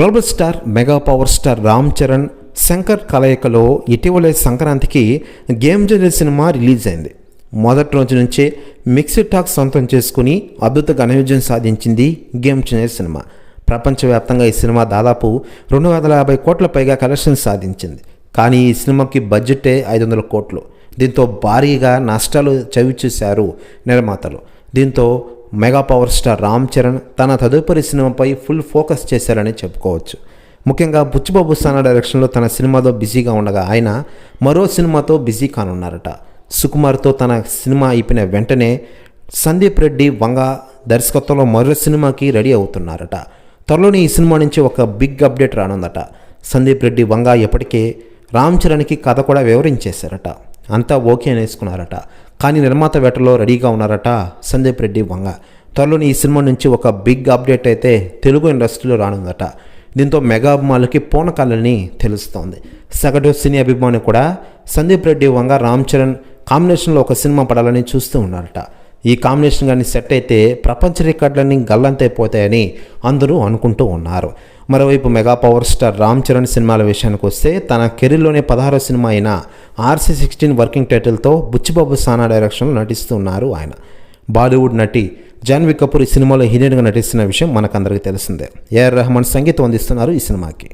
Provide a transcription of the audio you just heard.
Global star mega power star Ram Charan Shankar కలయికలో ఇటీవలే సంక్రాంతికి గేమ్ జనరల్ సినిమా రిలీజ్ అయింది. మొదటి రోజు నుంచే మిక్స్డ్ టాక్ సొంతం చేసుకుని అద్భుత ఘన విజయం సాధించింది గేమ్ చేంజర్ సినిమా ప్రపంచవ్యాప్తంగా ఈ సినిమా దాదాపు రెండు వందల యాభై కోట్ల పైగా కలెక్షన్ సాధించింది. కానీ ఈ సినిమాకి బడ్జెటే ఐదు వందల కోట్లు. దీంతో భారీగా నష్టాలు చవిచూశారు నిర్మాతలు. దీంతో mega power star Ram Charan తన తదుపరి సినిమాపై ఫుల్ ఫోకస్ చేశారని చెప్పుకోవచ్చు. ముఖ్యంగా బుచ్చిబాబు సానా డైరెక్షన్లో తన సినిమాతో బిజీగా ఉండగా ఆయన మరో సినిమాతో బిజీ కానున్నారట. సుకుమార్తో తన సినిమా అయిపోయిన వెంటనే సందీప్ రెడ్డి వంగ దర్శకత్వంలో మరో సినిమాకి రెడీ అవుతున్నారట. త్వరలోనే ఈ సినిమా నుంచి ఒక బిగ్ అప్డేట్ రానుందట. సందీప్ రెడ్డి వంగ ఎప్పటికే రామ్ చరణ్కి కథ కూడా వివరించేశారట. అంతా ఓకే అనేసుకున్నారట. కానీ నిర్మాత వేటలో రెడీగా ఉన్నారట సందీప్ రెడ్డి వంగ. త్వరలోని ఈ సినిమా నుంచి ఒక బిగ్ అప్డేట్ అయితే తెలుగు ఇండస్ట్రీలో రానుందట. దీంతో మెగా అభిమానులకి పూనకాలని తెలుస్తోంది. సగటు సినీ అభిమాని కూడా సందీప్ రెడ్డి వంగ రామ్ చరణ్ కాంబినేషన్లో ఒక సినిమా పడాలని చూస్తూ ఉన్నారట. ఈ కాంబినేషన్ కానీ సెట్ అయితే ప్రపంచ రికార్డులన్నీ గల్లంతైపోతాయని అందరూ అనుకుంటూ ఉన్నారు. మరోవైపు mega power star Ram Charan సినిమాల విషయానికి వస్తే తన కెరీర్లోనే పదహారో సినిమా అయిన ఆర్సీ సిక్స్టీన్ వర్కింగ్ టైటిల్తో బుచ్చిబాబు సానా డైరెక్షన్లో నటిస్తున్నారు ఆయన. బాలీవుడ్ నటి జాన్వీ కపూర్ ఈ సినిమాలో హీరోయిన్గా నటిస్తున్న విషయం మనకందరికీ తెలిసిందే. ఏఆర్ రెహమాన్ సంగీతం అందిస్తున్నారు ఈ సినిమాకి.